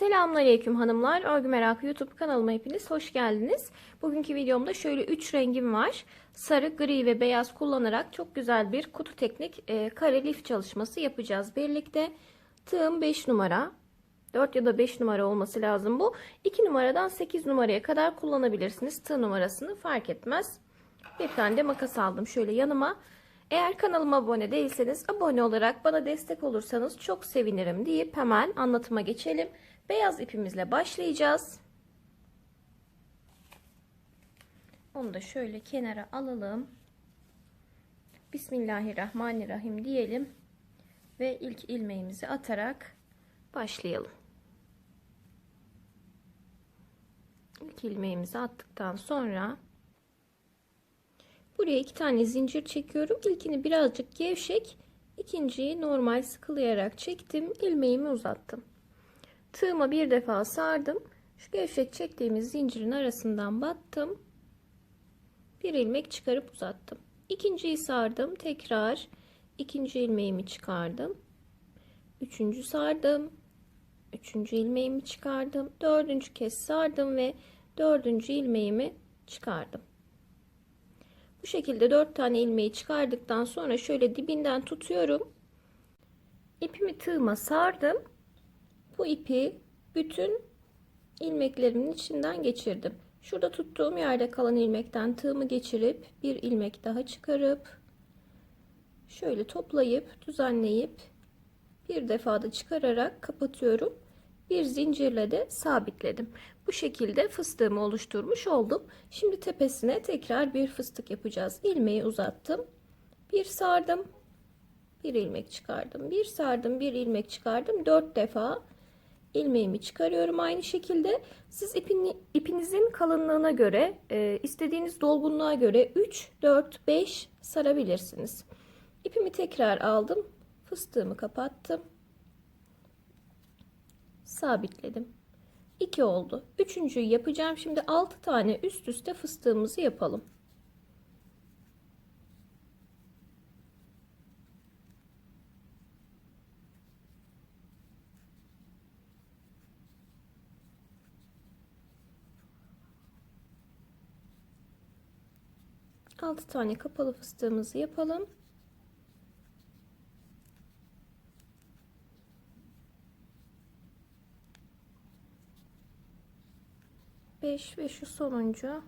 Selamünaleyküm hanımlar. Örgü Merakı YouTube kanalıma hepiniz hoş geldiniz. Bugünkü videomda şöyle 3 rengim var. Sarı, gri ve beyaz kullanarak çok güzel bir kutu teknik e, kare lif çalışması yapacağız birlikte. Tığım 5 numara. 4 ya da 5 numara olması lazım bu. 2 numaradan 8 numaraya kadar kullanabilirsiniz. Tığ numarasını fark etmez. Bir tane de makas aldım şöyle yanıma. Eğer kanalıma abone değilseniz abone olarak bana destek olursanız çok sevinirim deyip hemen anlatıma geçelim. Beyaz ipimizle başlayacağız. Onu da şöyle kenara alalım. Bismillahirrahmanirrahim diyelim. Ve ilk ilmeğimizi atarak başlayalım. İlk ilmeğimizi attıktan sonra buraya iki tane zincir çekiyorum. İlkini birazcık gevşek, ikinciyi normal sıkılayarak çektim. ilmeğimi uzattım. Tığıma bir defa sardım. Şu gevşek çektiğimiz zincirin arasından battım. Bir ilmek çıkarıp uzattım. İkinciyi sardım. Tekrar ikinci ilmeğimi çıkardım. Üçüncü sardım. Üçüncü ilmeğimi çıkardım. Dördüncü kez sardım ve dördüncü ilmeğimi çıkardım. Bu şekilde dört tane ilmeği çıkardıktan sonra şöyle dibinden tutuyorum. İpimi tığıma sardım bu ipi bütün ilmeklerimin içinden geçirdim. Şurada tuttuğum yerde kalan ilmekten tığımı geçirip bir ilmek daha çıkarıp şöyle toplayıp düzenleyip bir defada çıkararak kapatıyorum. Bir zincirle de sabitledim. Bu şekilde fıstığımı oluşturmuş oldum. Şimdi tepesine tekrar bir fıstık yapacağız. İlmeği uzattım. Bir sardım. Bir ilmek çıkardım. Bir sardım. Bir ilmek çıkardım. Dört defa ilmeğimi çıkarıyorum aynı şekilde. Siz ipin, ipinizin kalınlığına göre e, istediğiniz dolgunluğa göre 3 4 5 sarabilirsiniz. İpimi tekrar aldım fıstığımı kapattım sabitledim. 2 oldu. Üçüncüyü yapacağım. Şimdi 6 tane üst üste fıstığımızı yapalım 6 tane kapalı fıstığımızı yapalım. Beş ve şu sonuncu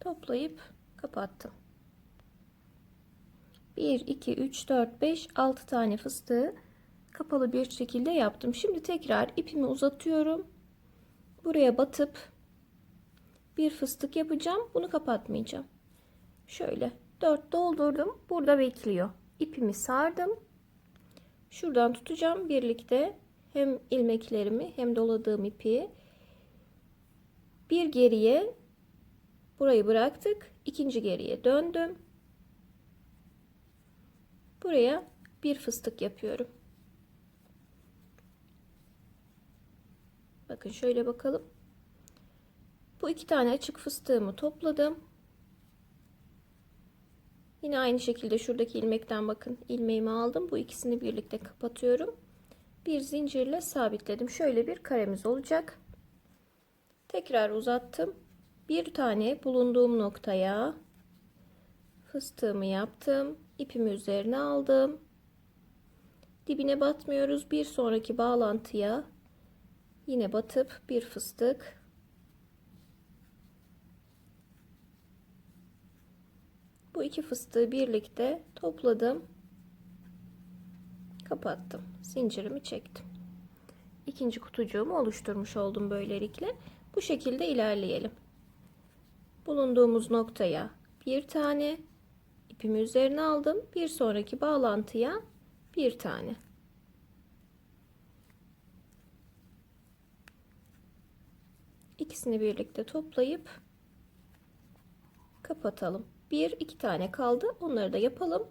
toplayıp kapattım. 1 2 3 4 5 6 tane fıstığı kapalı bir şekilde yaptım. Şimdi tekrar ipimi uzatıyorum. Buraya batıp bir fıstık yapacağım. Bunu kapatmayacağım. Şöyle 4 doldurdum. Burada bekliyor. İpimi sardım. Şuradan tutacağım birlikte hem ilmeklerimi hem doladığım ipi bir geriye burayı bıraktık. ikinci geriye döndüm. Buraya bir fıstık yapıyorum. Bakın şöyle bakalım. Bu iki tane açık fıstığımı topladım. Yine aynı şekilde şuradaki ilmekten bakın ilmeğimi aldım. Bu ikisini birlikte kapatıyorum. Bir zincirle sabitledim. Şöyle bir karemiz olacak. Tekrar uzattım. Bir tane bulunduğum noktaya fıstığımı yaptım. İpimi üzerine aldım. Dibine batmıyoruz. Bir sonraki bağlantıya Yine batıp bir fıstık. Bu iki fıstığı birlikte topladım. Kapattım. Zincirimi çektim. İkinci kutucuğumu oluşturmuş oldum böylelikle. Bu şekilde ilerleyelim. Bulunduğumuz noktaya bir tane ipimi üzerine aldım. Bir sonraki bağlantıya bir tane. İkisini birlikte toplayıp kapatalım. Bir iki tane kaldı. Onları da yapalım.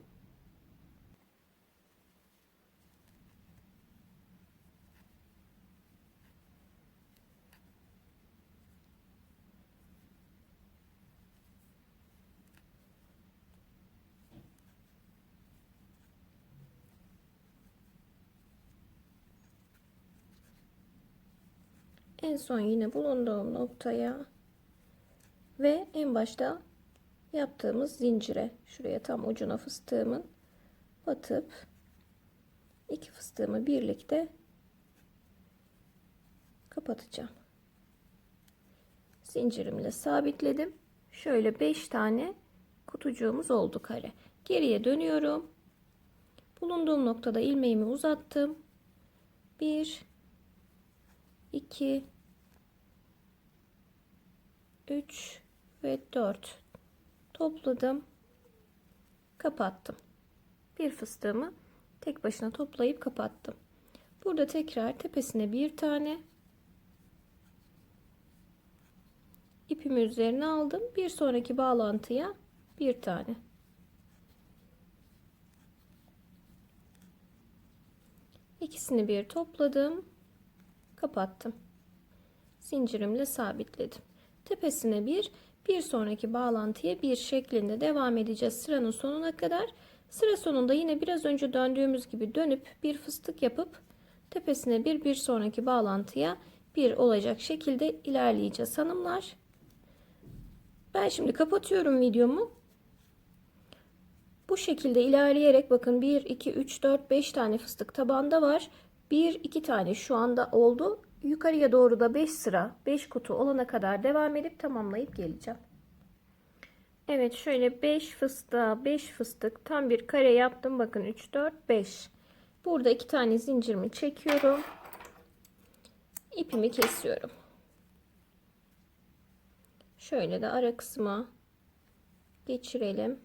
En son yine bulunduğum noktaya ve en başta yaptığımız zincire şuraya tam ucuna fıstığımın batıp iki fıstığımı birlikte kapatacağım. Zincirimle sabitledim. Şöyle 5 tane kutucuğumuz oldu kare. Geriye dönüyorum. Bulunduğum noktada ilmeğimi uzattım. 1 2 3 ve 4 topladım. Kapattım. Bir fıstığımı tek başına toplayıp kapattım. Burada tekrar tepesine bir tane ipimi üzerine aldım. Bir sonraki bağlantıya bir tane. İkisini bir topladım. Kapattım. Zincirimle sabitledim. Tepesine bir, bir sonraki bağlantıya bir şeklinde devam edeceğiz sıranın sonuna kadar. Sıra sonunda yine biraz önce döndüğümüz gibi dönüp bir fıstık yapıp tepesine bir, bir sonraki bağlantıya bir olacak şekilde ilerleyeceğiz hanımlar. Ben şimdi kapatıyorum videomu. Bu şekilde ilerleyerek bakın 1, 2, 3, 4, 5 tane fıstık tabanda var. 1, 2 tane şu anda oldu. Yukarıya doğru da 5 sıra 5 kutu olana kadar devam edip tamamlayıp geleceğim. Evet şöyle 5 fıstığa 5 fıstık tam bir kare yaptım. Bakın 3, 4, 5. Burada 2 tane zincirimi çekiyorum. İpimi kesiyorum. Şöyle de ara kısma geçirelim.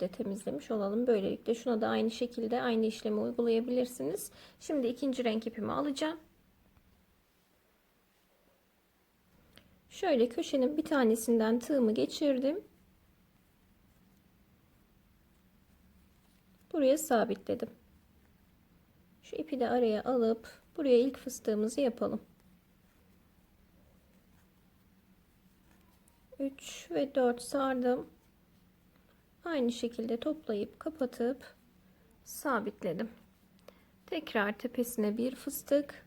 De temizlemiş olalım. Böylelikle şuna da aynı şekilde aynı işlemi uygulayabilirsiniz. Şimdi ikinci renk ipimi alacağım. Şöyle köşenin bir tanesinden tığımı geçirdim. Buraya sabitledim. Şu ipi de araya alıp buraya ilk fıstığımızı yapalım. 3 ve 4 sardım. Aynı şekilde toplayıp kapatıp sabitledim. Tekrar tepesine bir fıstık.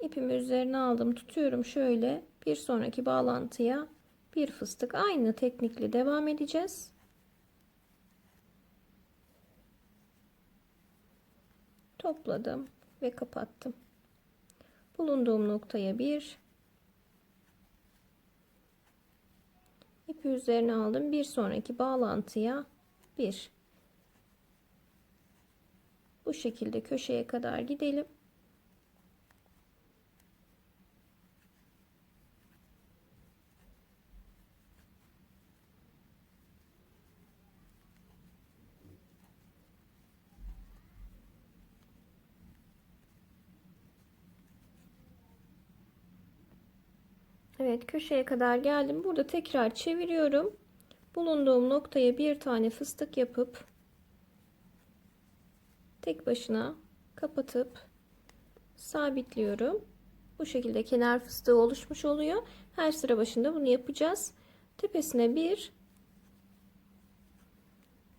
İpimi üzerine aldım. Tutuyorum şöyle. Bir sonraki bağlantıya bir fıstık. Aynı teknikle devam edeceğiz. Topladım ve kapattım bulunduğum noktaya bir ipi üzerine aldım. Bir sonraki bağlantıya bir. Bu şekilde köşeye kadar gidelim Evet köşeye kadar geldim. Burada tekrar çeviriyorum. Bulunduğum noktaya bir tane fıstık yapıp tek başına kapatıp sabitliyorum. Bu şekilde kenar fıstığı oluşmuş oluyor. Her sıra başında bunu yapacağız. Tepesine bir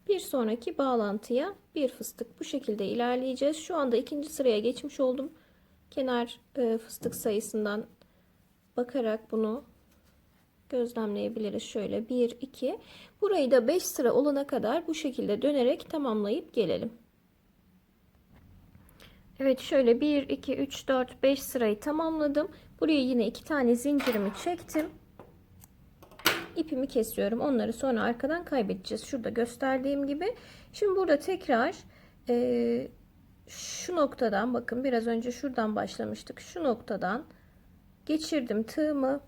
bir sonraki bağlantıya bir fıstık bu şekilde ilerleyeceğiz. Şu anda ikinci sıraya geçmiş oldum. Kenar e, fıstık sayısından bakarak bunu gözlemleyebiliriz. Şöyle 1 2 burayı da 5 sıra olana kadar bu şekilde dönerek tamamlayıp gelelim. Evet şöyle 1 2 3 4 5 sırayı tamamladım. Buraya yine iki tane zincirimi çektim. İpimi kesiyorum. Onları sonra arkadan kaybedeceğiz. Şurada gösterdiğim gibi. Şimdi burada tekrar e, şu noktadan bakın biraz önce şuradan başlamıştık. Şu noktadan geçirdim tığımı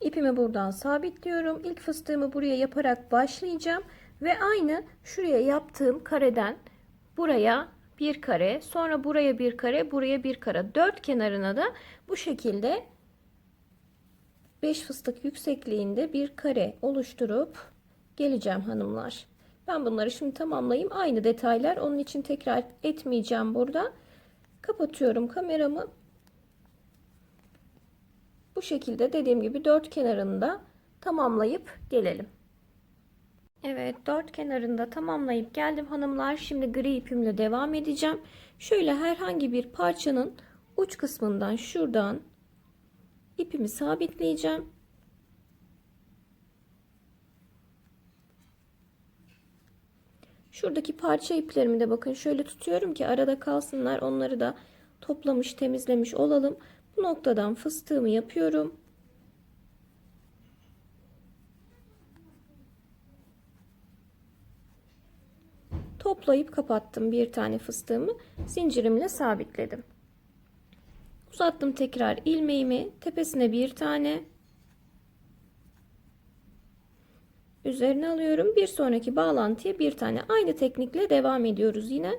ipimi buradan sabitliyorum. İlk fıstığımı buraya yaparak başlayacağım ve aynı şuraya yaptığım kareden buraya bir kare sonra buraya bir kare buraya bir kare. Dört kenarına da bu şekilde 5 fıstık yüksekliğinde bir kare oluşturup geleceğim hanımlar. Ben bunları şimdi tamamlayayım. Aynı detaylar. Onun için tekrar etmeyeceğim burada. Kapatıyorum kameramı Bu şekilde dediğim gibi dört kenarında tamamlayıp gelelim. Evet dört kenarında tamamlayıp geldim hanımlar. Şimdi gri ipimle devam edeceğim. Şöyle herhangi bir parçanın uç kısmından şuradan ipimi sabitleyeceğim. Şuradaki parça iplerimi de bakın şöyle tutuyorum ki arada kalsınlar. Onları da toplamış temizlemiş olalım. Bu noktadan fıstığımı yapıyorum. Toplayıp kapattım bir tane fıstığımı. Zincirimle sabitledim. Uzattım tekrar ilmeğimi. Tepesine bir tane. Üzerine alıyorum. Bir sonraki bağlantıya bir tane. Aynı teknikle devam ediyoruz yine.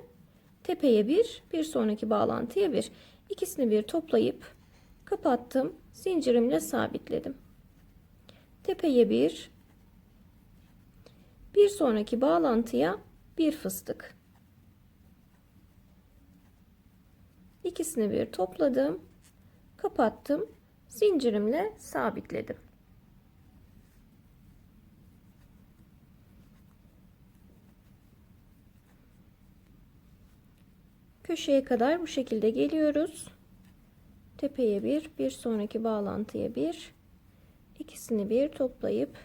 Tepeye bir, bir sonraki bağlantıya bir. İkisini bir toplayıp kapattım. Zincirimle sabitledim. Tepeye bir, bir sonraki bağlantıya bir fıstık. İkisini bir topladım. Kapattım. Zincirimle sabitledim. Köşeye kadar bu şekilde geliyoruz. Tepeye bir, bir sonraki bağlantıya bir, ikisini bir toplayıp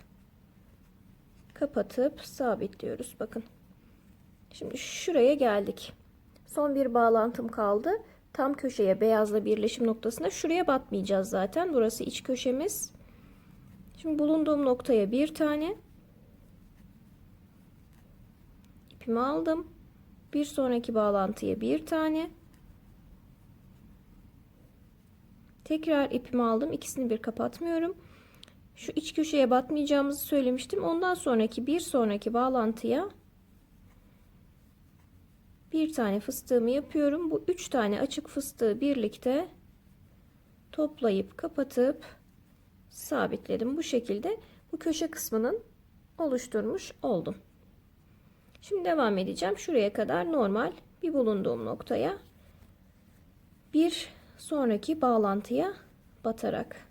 kapatıp sabitliyoruz. Bakın. Şimdi şuraya geldik. Son bir bağlantım kaldı. Tam köşeye beyazla birleşim noktasına şuraya batmayacağız zaten. Burası iç köşemiz. Şimdi bulunduğum noktaya bir tane ipimi aldım. Bir sonraki bağlantıya bir tane. Tekrar ipimi aldım. İkisini bir kapatmıyorum. Şu iç köşeye batmayacağımızı söylemiştim. Ondan sonraki bir sonraki bağlantıya bir tane fıstığımı yapıyorum. Bu üç tane açık fıstığı birlikte toplayıp kapatıp sabitledim. Bu şekilde bu köşe kısmının oluşturmuş oldum. Şimdi devam edeceğim. Şuraya kadar normal bir bulunduğum noktaya bir sonraki bağlantıya batarak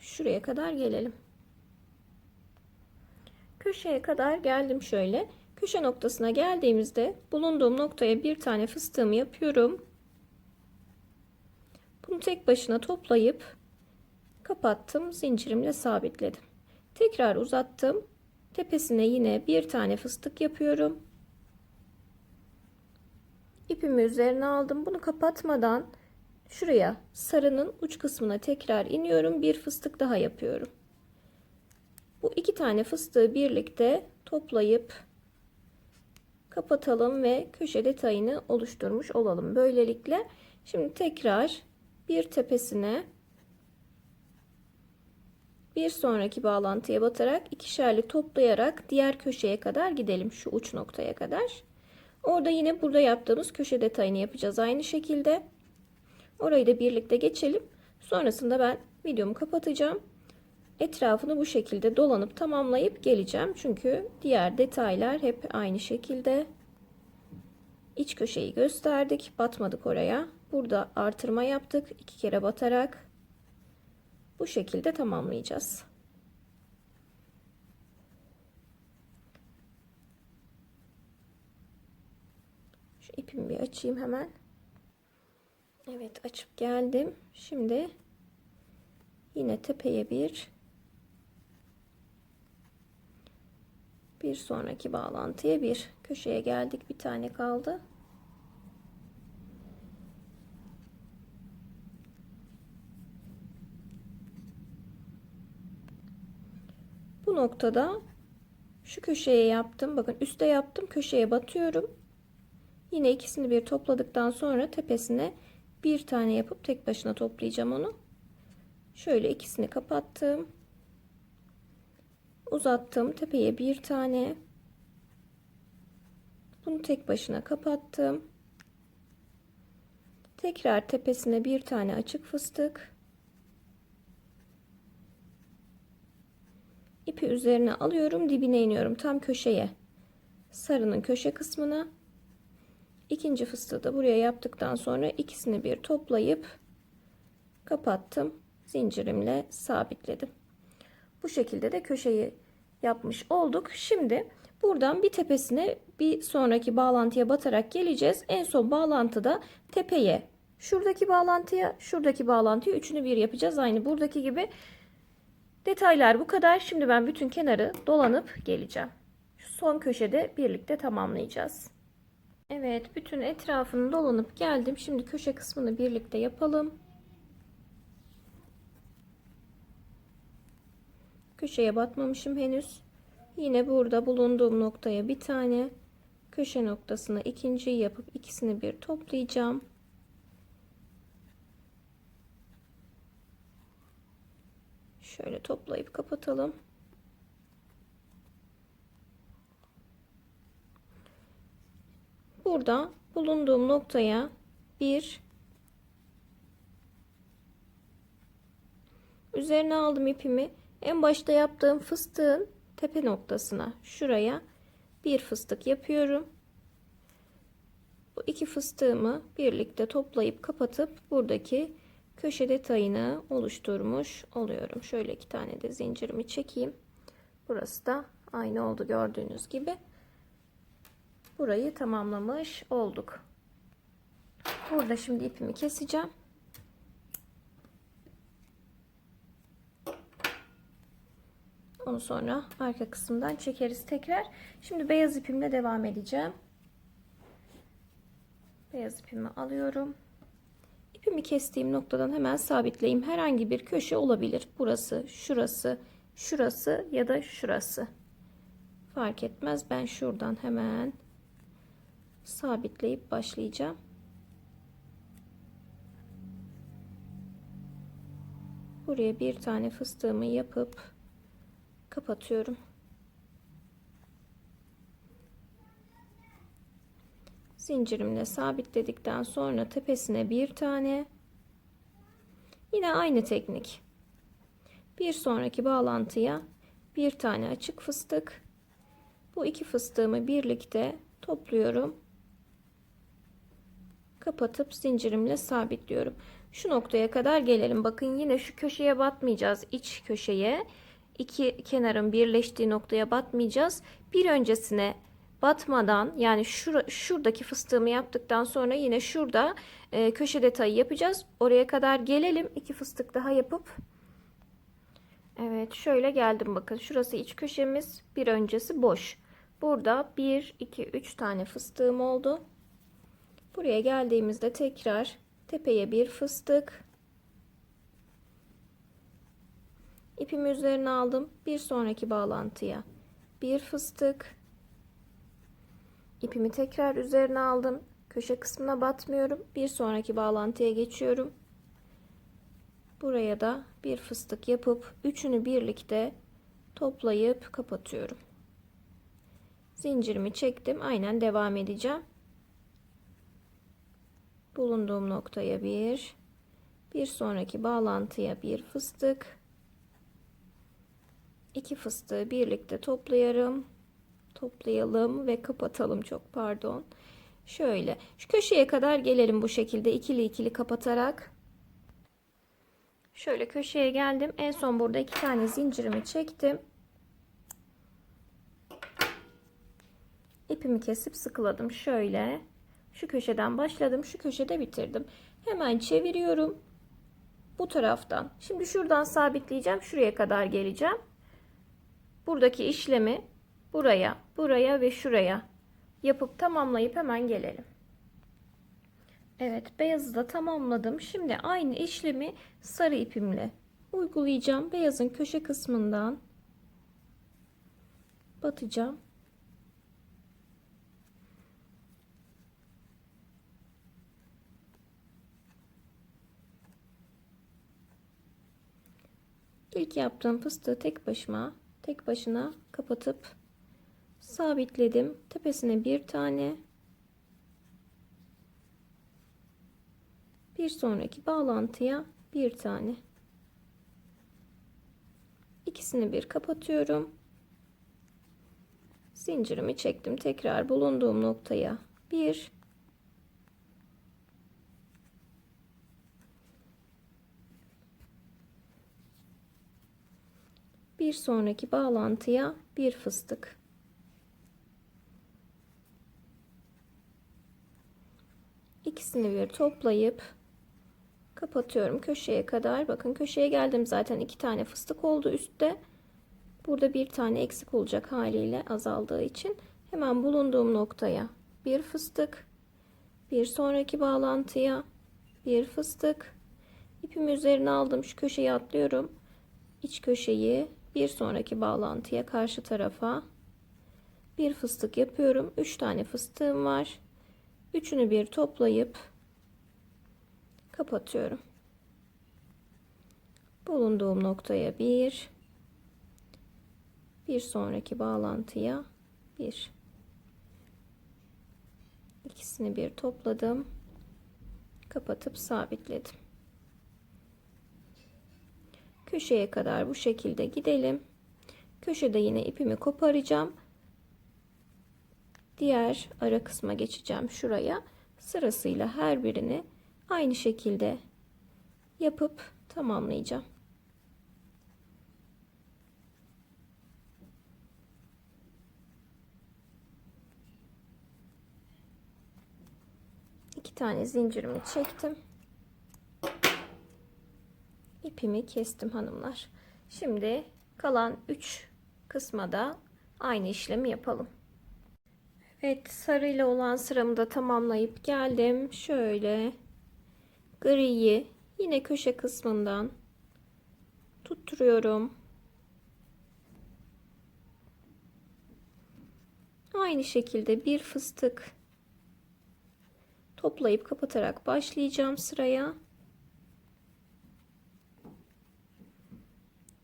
şuraya kadar gelelim. Köşeye kadar geldim şöyle. Köşe noktasına geldiğimizde bulunduğum noktaya bir tane fıstığımı yapıyorum. Bunu tek başına toplayıp kapattım. Zincirimle sabitledim. Tekrar uzattım. Tepesine yine bir tane fıstık yapıyorum. İpimi üzerine aldım. Bunu kapatmadan şuraya sarının uç kısmına tekrar iniyorum. Bir fıstık daha yapıyorum. Bu iki tane fıstığı birlikte toplayıp kapatalım ve köşe detayını oluşturmuş olalım. Böylelikle şimdi tekrar bir tepesine bir sonraki bağlantıya batarak ikişerli toplayarak diğer köşeye kadar gidelim şu uç noktaya kadar. Orada yine burada yaptığımız köşe detayını yapacağız aynı şekilde. Orayı da birlikte geçelim. Sonrasında ben videomu kapatacağım. Etrafını bu şekilde dolanıp tamamlayıp geleceğim. Çünkü diğer detaylar hep aynı şekilde. İç köşeyi gösterdik. Batmadık oraya. Burada artırma yaptık. iki kere batarak. Bu şekilde tamamlayacağız. Şu ipimi bir açayım hemen. Evet açıp geldim. Şimdi yine tepeye bir bir sonraki bağlantıya bir köşeye geldik bir tane kaldı noktada şu köşeye yaptım. Bakın üstte yaptım köşeye batıyorum. Yine ikisini bir topladıktan sonra tepesine bir tane yapıp tek başına toplayacağım onu. Şöyle ikisini kapattım. Uzattım tepeye bir tane. Bunu tek başına kapattım. Tekrar tepesine bir tane açık fıstık ipi üzerine alıyorum dibine iniyorum. Tam köşeye sarının köşe kısmına. İkinci fıstığı da buraya yaptıktan sonra ikisini bir toplayıp kapattım. Zincirimle sabitledim. Bu şekilde de köşeyi yapmış olduk. Şimdi buradan bir tepesine bir sonraki bağlantıya batarak geleceğiz. En son bağlantıda tepeye şuradaki bağlantıya şuradaki bağlantıya üçünü bir yapacağız. Aynı buradaki gibi Detaylar bu kadar. Şimdi ben bütün kenarı dolanıp geleceğim. Şu son köşede birlikte tamamlayacağız. Evet, bütün etrafını dolanıp geldim. Şimdi köşe kısmını birlikte yapalım. Köşeye batmamışım henüz. Yine burada bulunduğum noktaya bir tane köşe noktasına ikinciyi yapıp ikisini bir toplayacağım. Şöyle toplayıp kapatalım. Burada bulunduğum noktaya bir üzerine aldım ipimi. En başta yaptığım fıstığın tepe noktasına şuraya bir fıstık yapıyorum. Bu iki fıstığımı birlikte toplayıp kapatıp buradaki köşe detayını oluşturmuş oluyorum. Şöyle iki tane de zincirimi çekeyim. Burası da aynı oldu gördüğünüz gibi. Burayı tamamlamış olduk. Burada şimdi ipimi keseceğim. Onu sonra arka kısımdan çekeriz tekrar. Şimdi beyaz ipimle devam edeceğim. Beyaz ipimi alıyorum. İpimi kestiğim noktadan hemen sabitleyeyim. Herhangi bir köşe olabilir. Burası, şurası, şurası ya da şurası. Fark etmez. Ben şuradan hemen sabitleyip başlayacağım. Buraya bir tane fıstığımı yapıp kapatıyorum. Zincirimle sabitledikten sonra tepesine bir tane yine aynı teknik. Bir sonraki bağlantıya bir tane açık fıstık. Bu iki fıstığımı birlikte topluyorum. Kapatıp zincirimle sabitliyorum. Şu noktaya kadar gelelim. Bakın yine şu köşeye batmayacağız. İç köşeye. İki kenarın birleştiği noktaya batmayacağız. Bir öncesine batmadan yani şur şuradaki fıstığımı yaptıktan sonra yine şurada e, köşe detayı yapacağız. Oraya kadar gelelim. iki fıstık daha yapıp Evet şöyle geldim bakın. Şurası iç köşemiz. Bir öncesi boş. Burada 1, 2, 3 tane fıstığım oldu. Buraya geldiğimizde tekrar tepeye bir fıstık. İpimi üzerine aldım. Bir sonraki bağlantıya bir fıstık İpimi tekrar üzerine aldım. Köşe kısmına batmıyorum. Bir sonraki bağlantıya geçiyorum. Buraya da bir fıstık yapıp üçünü birlikte toplayıp kapatıyorum. Zincirimi çektim. Aynen devam edeceğim. Bulunduğum noktaya bir, bir sonraki bağlantıya bir fıstık, iki fıstığı birlikte toplayarım toplayalım ve kapatalım çok pardon. Şöyle şu köşeye kadar gelelim bu şekilde ikili ikili kapatarak. Şöyle köşeye geldim. En son burada iki tane zincirimi çektim. İpimi kesip sıkıladım. Şöyle şu köşeden başladım. Şu köşede bitirdim. Hemen çeviriyorum. Bu taraftan. Şimdi şuradan sabitleyeceğim. Şuraya kadar geleceğim. Buradaki işlemi buraya, buraya ve şuraya yapıp tamamlayıp hemen gelelim. Evet beyazı da tamamladım. Şimdi aynı işlemi sarı ipimle uygulayacağım. Beyazın köşe kısmından batacağım. İlk yaptığım fıstığı tek başıma tek başına kapatıp sabitledim. Tepesine bir tane. Bir sonraki bağlantıya bir tane. İki ikisini bir kapatıyorum. Zincirimi çektim. Tekrar bulunduğum noktaya bir bir sonraki bağlantıya bir fıstık. İkisini bir toplayıp kapatıyorum köşeye kadar. Bakın köşeye geldim zaten iki tane fıstık oldu üstte. Burada bir tane eksik olacak haliyle azaldığı için hemen bulunduğum noktaya bir fıstık, bir sonraki bağlantıya bir fıstık, ipimi üzerine aldım şu köşeyi atlıyorum. İç köşeyi bir sonraki bağlantıya karşı tarafa bir fıstık yapıyorum. 3 tane fıstığım var. Üçünü bir toplayıp kapatıyorum. Bulunduğum noktaya bir bir sonraki bağlantıya bir. İkisini bir topladım kapatıp sabitledim. Köşeye kadar bu şekilde gidelim. Köşede yine ipimi koparacağım diğer ara kısma geçeceğim şuraya sırasıyla her birini aynı şekilde yapıp tamamlayacağım iki tane zincirimi çektim. ipimi kestim hanımlar. Şimdi kalan 3 kısma aynı işlemi yapalım. Evet sarıyla olan sıramı da tamamlayıp geldim. Şöyle griyi yine köşe kısmından tutturuyorum. Aynı şekilde bir fıstık toplayıp kapatarak başlayacağım sıraya.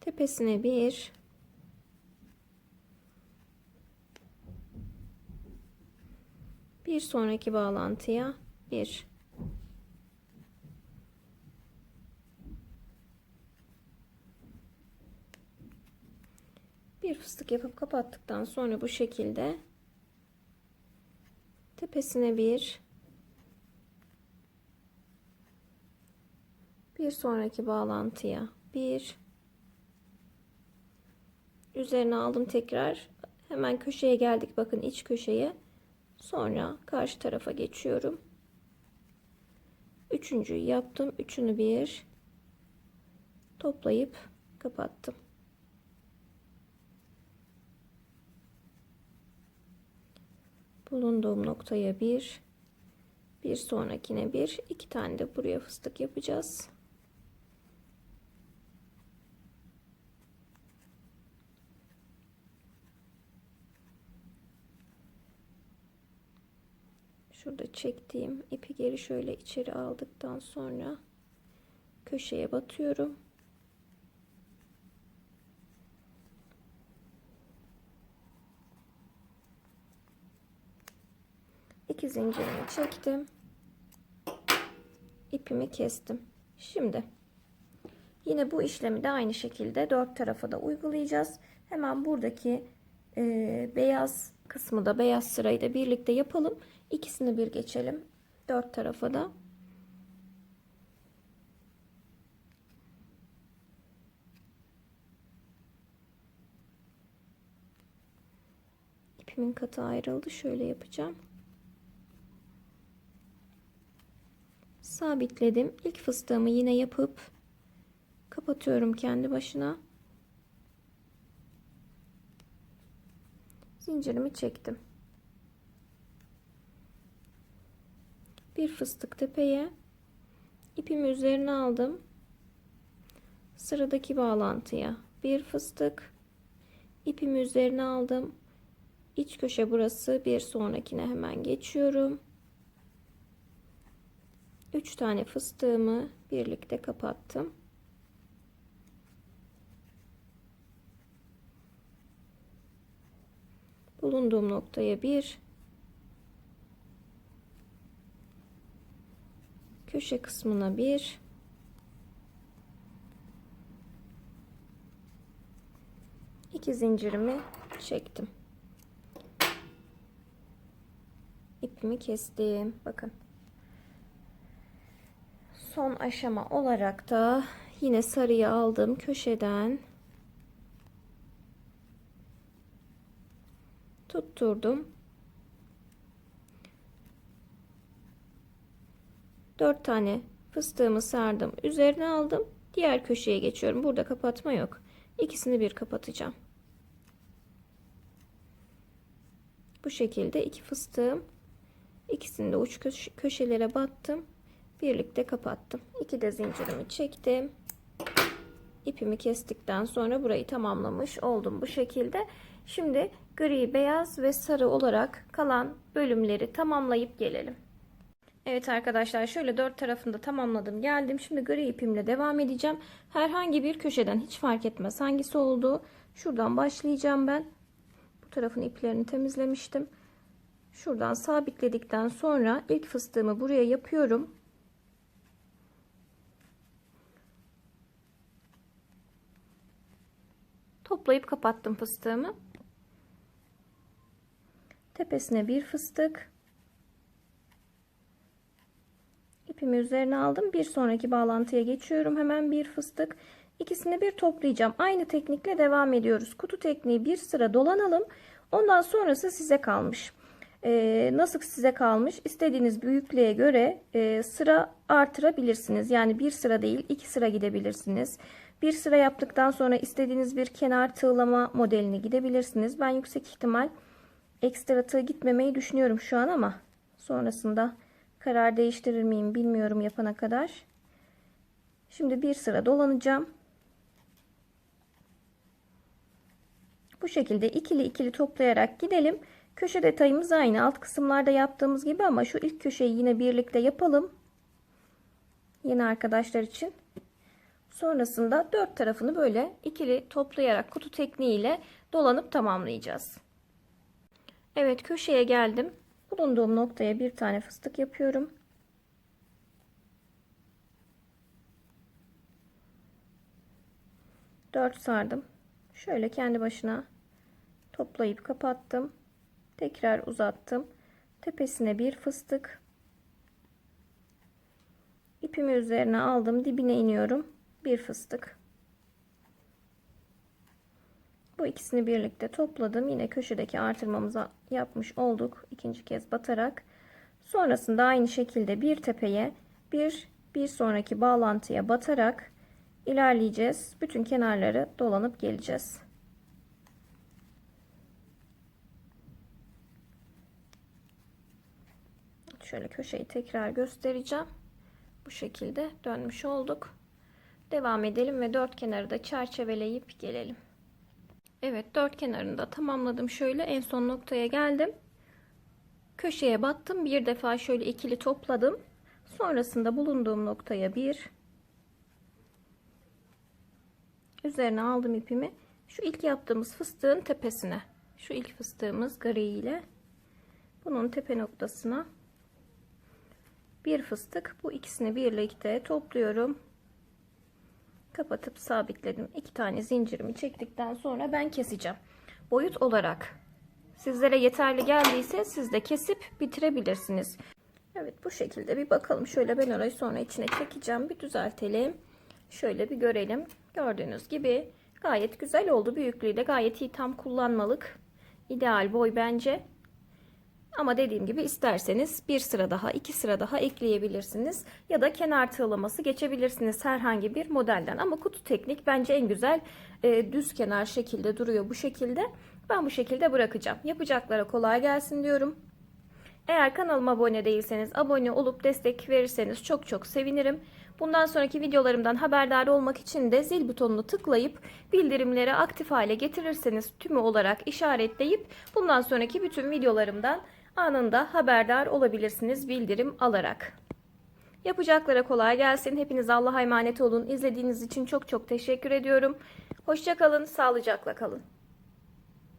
Tepesine bir bir sonraki bağlantıya bir. Bir fıstık yapıp kapattıktan sonra bu şekilde tepesine bir. Bir sonraki bağlantıya bir. Üzerine aldım tekrar. Hemen köşeye geldik. Bakın iç köşeye sonra karşı tarafa geçiyorum. Üçüncüyü yaptım. Üçünü bir toplayıp kapattım. Bulunduğum noktaya bir bir sonrakine bir iki tane de buraya fıstık yapacağız şurada çektiğim ipi geri şöyle içeri aldıktan sonra köşeye batıyorum. İki zincirimi çektim. ipimi kestim. Şimdi yine bu işlemi de aynı şekilde dört tarafa da uygulayacağız. Hemen buradaki e, beyaz kısmı da beyaz sırayı da birlikte yapalım. İkisini bir geçelim. Dört tarafa da. İpimin katı ayrıldı. Şöyle yapacağım. Sabitledim. İlk fıstığımı yine yapıp kapatıyorum kendi başına. Zincirimi çektim. Bir fıstık tepeye ipimi üzerine aldım. Sıradaki bağlantıya bir fıstık ipimi üzerine aldım. İç köşe burası bir sonrakine hemen geçiyorum. 3 tane fıstığımı birlikte kapattım. Bulunduğum noktaya bir köşe kısmına bir iki zincirimi çektim. İpimi kestim. Bakın. Son aşama olarak da yine sarıyı aldım köşeden tutturdum. 4 tane fıstığımı sardım. Üzerine aldım. Diğer köşeye geçiyorum. Burada kapatma yok. İkisini bir kapatacağım. Bu şekilde iki fıstığım ikisini de uç köşelere battım. Birlikte kapattım. İki de zincirimi çektim. İpimi kestikten sonra burayı tamamlamış oldum bu şekilde. Şimdi gri, beyaz ve sarı olarak kalan bölümleri tamamlayıp gelelim. Evet arkadaşlar şöyle dört tarafında tamamladım geldim. Şimdi gri ipimle devam edeceğim. Herhangi bir köşeden hiç fark etmez hangisi olduğu. Şuradan başlayacağım ben. Bu tarafın iplerini temizlemiştim. Şuradan sabitledikten sonra ilk fıstığımı buraya yapıyorum. Toplayıp kapattım fıstığımı. Tepesine bir fıstık. İpimi üzerine aldım. Bir sonraki bağlantıya geçiyorum. Hemen bir fıstık. İkisini bir toplayacağım. Aynı teknikle devam ediyoruz. Kutu tekniği bir sıra dolanalım. Ondan sonrası size kalmış. Ee, nasıl size kalmış? İstediğiniz büyüklüğe göre e, sıra artırabilirsiniz. Yani bir sıra değil iki sıra gidebilirsiniz. Bir sıra yaptıktan sonra istediğiniz bir kenar tığlama modeline gidebilirsiniz. Ben yüksek ihtimal ekstra tığ gitmemeyi düşünüyorum şu an ama sonrasında karar değiştirir miyim bilmiyorum yapana kadar. Şimdi bir sıra dolanacağım. Bu şekilde ikili ikili toplayarak gidelim. Köşe detayımız aynı. Alt kısımlarda yaptığımız gibi ama şu ilk köşeyi yine birlikte yapalım. Yeni arkadaşlar için. Sonrasında dört tarafını böyle ikili toplayarak kutu tekniğiyle dolanıp tamamlayacağız. Evet köşeye geldim. Bulunduğum noktaya bir tane fıstık yapıyorum. Dört sardım. Şöyle kendi başına toplayıp kapattım. Tekrar uzattım. Tepesine bir fıstık. İpimi üzerine aldım. Dibine iniyorum. Bir fıstık. Bu ikisini birlikte topladım. Yine köşedeki artırmamızı yapmış olduk. İkinci kez batarak. Sonrasında aynı şekilde bir tepeye bir bir sonraki bağlantıya batarak ilerleyeceğiz. Bütün kenarları dolanıp geleceğiz. Şöyle köşeyi tekrar göstereceğim. Bu şekilde dönmüş olduk. Devam edelim ve dört kenarı da çerçeveleyip gelelim. Evet dört kenarını da tamamladım. Şöyle en son noktaya geldim. Köşeye battım. Bir defa şöyle ikili topladım. Sonrasında bulunduğum noktaya bir üzerine aldım ipimi. Şu ilk yaptığımız fıstığın tepesine. Şu ilk fıstığımız gri ile bunun tepe noktasına bir fıstık. Bu ikisini birlikte topluyorum kapatıp sabitledim. İki tane zincirimi çektikten sonra ben keseceğim. Boyut olarak sizlere yeterli geldiyse siz de kesip bitirebilirsiniz. Evet bu şekilde bir bakalım. Şöyle ben orayı sonra içine çekeceğim. Bir düzeltelim. Şöyle bir görelim. Gördüğünüz gibi gayet güzel oldu. Büyüklüğü de gayet iyi tam kullanmalık. İdeal boy bence. Ama dediğim gibi isterseniz bir sıra daha, iki sıra daha ekleyebilirsiniz. Ya da kenar tığlaması geçebilirsiniz herhangi bir modelden. Ama kutu teknik bence en güzel e, düz kenar şekilde duruyor bu şekilde. Ben bu şekilde bırakacağım. Yapacaklara kolay gelsin diyorum. Eğer kanalıma abone değilseniz abone olup destek verirseniz çok çok sevinirim. Bundan sonraki videolarımdan haberdar olmak için de zil butonunu tıklayıp bildirimleri aktif hale getirirseniz tümü olarak işaretleyip bundan sonraki bütün videolarımdan anında haberdar olabilirsiniz bildirim alarak. Yapacaklara kolay gelsin. Hepiniz Allah'a emanet olun. İzlediğiniz için çok çok teşekkür ediyorum. Hoşçakalın, sağlıcakla kalın.